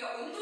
그러니까 온도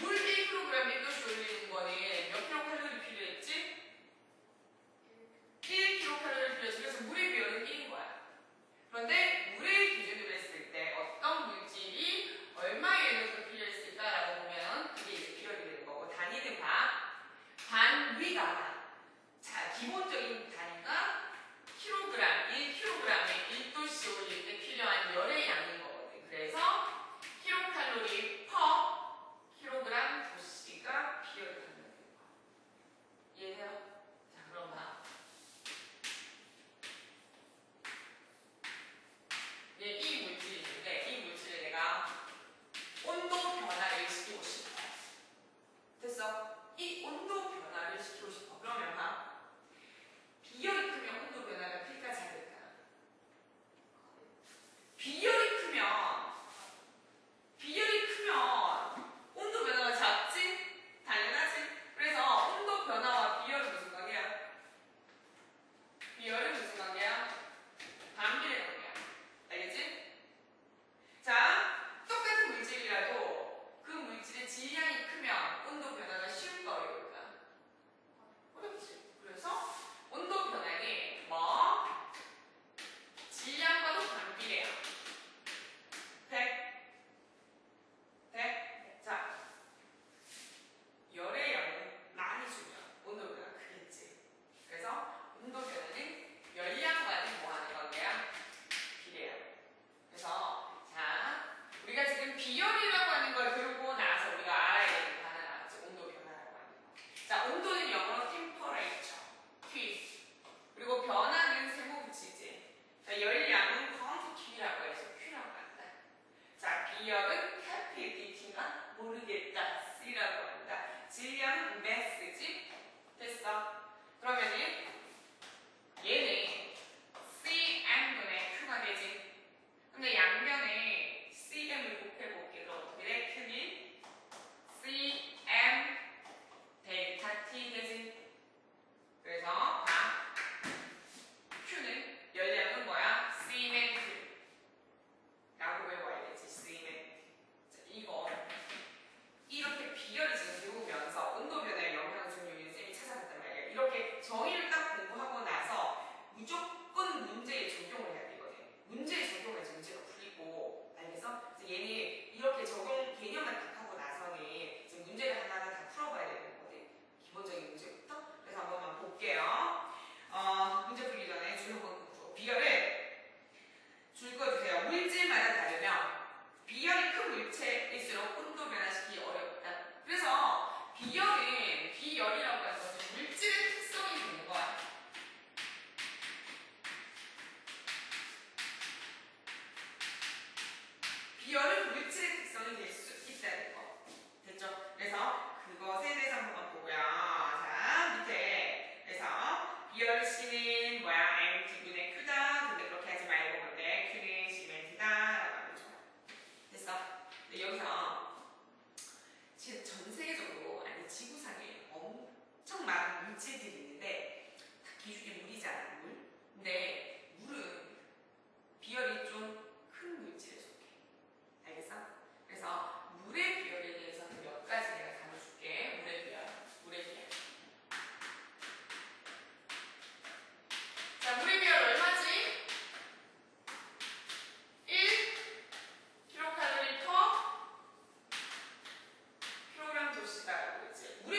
몰딩 프로그램이 끝돌리는 거니 몇 킬로 칼로리 필요했지? 1 킬로 칼로리 필요했지. 그래서 물의 비율은 1인 거야. 그런데 물의 기준으로 했을 때 어떤 물질이 얼마의 에너지가 필요했을까라고 보면 그게 이제 기억이 되는 거고 단위는 바, 반, 위가 다. 자, 기본적인 기열이라고 하는 걸 배우고 나서 우리가 알아야 되는 단어가 이제 온도 변화라고 하는 거. 자, 온도는 영어로 temperature, 퀴즈. 그리고 변화는 세모붙이지. 자, 열량은 count Q라고 해서 Q라고 한다. 자, 기열은 capital T가 모르겠다. C라고 한다. 그래서 비열씨는 뭐야? M T분의 Q다. 근데 그렇게 하지 말고 근데 Q는 시멘트다. 라고 하면 좋아. 됐어? 근데 여기서 지금 전 세계적으로 아니 지구상에 엄청 많은 물질들이 있는데 다 기준이 물이잖아, 물. 근데 물은 비열이 좀 큰 물질에 속해. 알겠어? 그래서 물의 비열에 대해서는 몇 가지 내가 다뤄줄게. 물의 비열. 물의 비열. 자, 물의 비열 얼마지? 1 킬로칼로리 퍼 킬로그램 도시